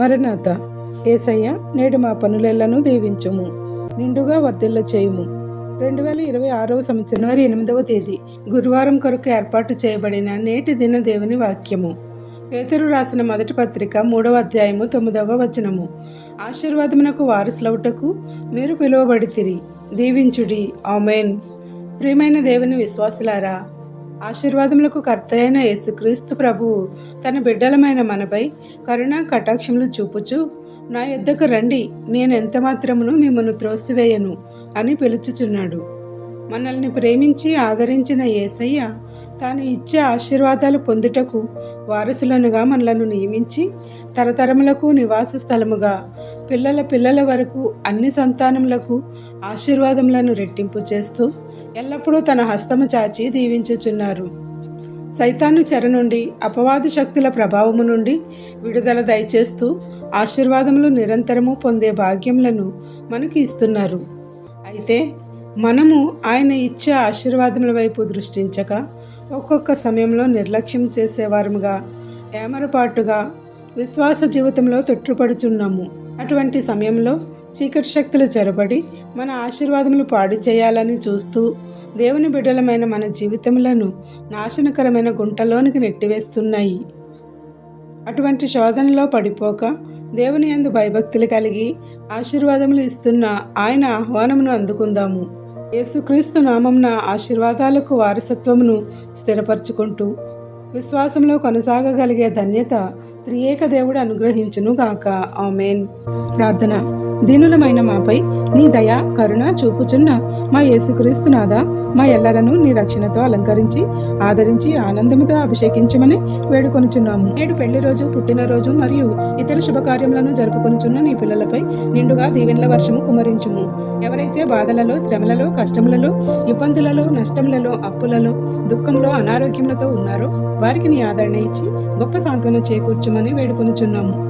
మరణాత ఏసయ్య నేడు మా పనులెల్లను దీవించుము నిండుగా వర్ధిల్ల చేయుము. రెండు వేల ఇరవై ఆరవ సంవత్సరం జనవరి ఎనిమిదవ తేదీ గురువారం కొరకు ఏర్పాటు చేయబడిన నేటి దిన దేవుని వాక్యము. పేతురు రాసిన మొదటి పత్రిక మూడవ అధ్యాయము తొమ్మిదవ వచనము. ఆశీర్వాదమునకు వారసులవుటకు మీరు పిలువబడితిరి. దీవించుడి. ఆమెన్. ప్రియమైన దేవుని విశ్వాసులారా ఆశీర్వాదములకు కర్త అయిన యేసుక్రీస్తు ప్రభువు తన బిడ్డలమైన మనపై కరుణా కటాక్షములు చూపుచు నా యొద్దకు రండి నేను ఎంత మాత్రమును మిమ్మల్ని త్రోసివేయను అని పిలుచుచున్నాడు. మనల్ని ప్రేమించి ఆదరించిన ఏసయ్య తాను ఇచ్చే ఆశీర్వాదాలు పొందుటకు వారసులనుగా మనలను నియమించి తరతరములకు నివాస స్థలముగా పిల్లల పిల్లల వరకు అన్ని సంతానములకు ఆశీర్వాదములను రెట్టింపు చేస్తూ ఎల్లప్పుడూ తన హస్తము చాచి దీవించుచున్నారు. సైతాను చెర నుండి అపవాద శక్తుల ప్రభావము నుండి విడుదల దయచేస్తూ ఆశీర్వాదములు నిరంతరము పొందే భాగ్యములను మనకు ఇస్తున్నారు. అయితే మనము ఆయన ఇచ్చే ఆశీర్వాదముల వైపు దృష్టించక ఒక్కొక్క సమయంలో నిర్లక్ష్యం చేసేవారముగా ఏమరపాటుగా విశ్వాస జీవితంలో తొట్టుపడుచున్నాము అటువంటి సమయంలో చీకటి శక్తులు చొరబడి మన ఆశీర్వాదములు పాడు చేయాలని చూస్తూ దేవుని బిడ్డలమైన మన జీవితములను నాశనకరమైన గుంటలోనికి నెట్టివేస్తున్నాయి. అటువంటి శోధనలో పడిపోక దేవుని యందు భయభక్తులు కలిగి ఆశీర్వాదములు ఇస్తున్న ఆయన ఆహ్వానమును అందుకుందాము. యేసుక్రీస్తు నామంన ఆశీర్వాదాలకు వారసత్వమును స్థిరపరచుకుంటూ విశ్వాసంలో కొనసాగగలిగే ధన్యత త్రియేక దేవుడు అనుగ్రహించునుగాక. ఆమెన్. ప్రార్థన. దీనులమైన మాపై నీ దయ కరుణ చూపుచున్న మా యేసుక్రీస్తునాథ మా ఎల్లరను నీ రక్షణతో అలంకరించి ఆదరించి ఆనందముతో అభిషేకించమని వేడుకొనుచున్నాము. నేడు పెళ్ళి రోజు పుట్టినరోజు మరియు ఇతర శుభకార్యములను జరుపుకొనుచున్న నీ పిల్లలపై నిండుగా దీవెనల వర్షము కుమరించుము ఎవరైతే బాధలలో శ్రమలలో కష్టములలో ఇబ్బందులలో నష్టములలో అప్పులలో దుఃఖంలో అనారోగ్యములతో ఉన్నారో వారికి నీ ఆదరణ ఇచ్చి గొప్ప సాంత్వన చేకూర్చుమని వేడుకొనుచున్నాము.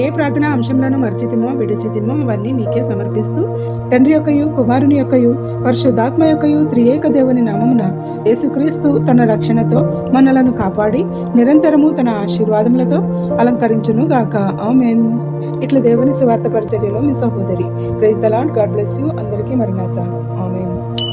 ఏ ప్రార్థనా అంశంలను మర్చితిమో విడిచితిమో అవన్నీ నీకే సమర్పిస్తూ తండ్రి యొక్కయు కుమారుని యొక్కయు పరిశుద్ధాత్మ యొక్కయు త్రియేక దేవుని నామమున యేసుక్రీస్తు తన రక్షణతో మనలను కాపాడి నిరంతరము తన ఆశీర్వాదములతో అలంకరించును గాక. ఆమెన్. ఇట్లా దేవుని సువార్త పరిచర్యలో మీ సహోదరి praise the lord god bless you. అందరికీ మరణాత ఆమెన్.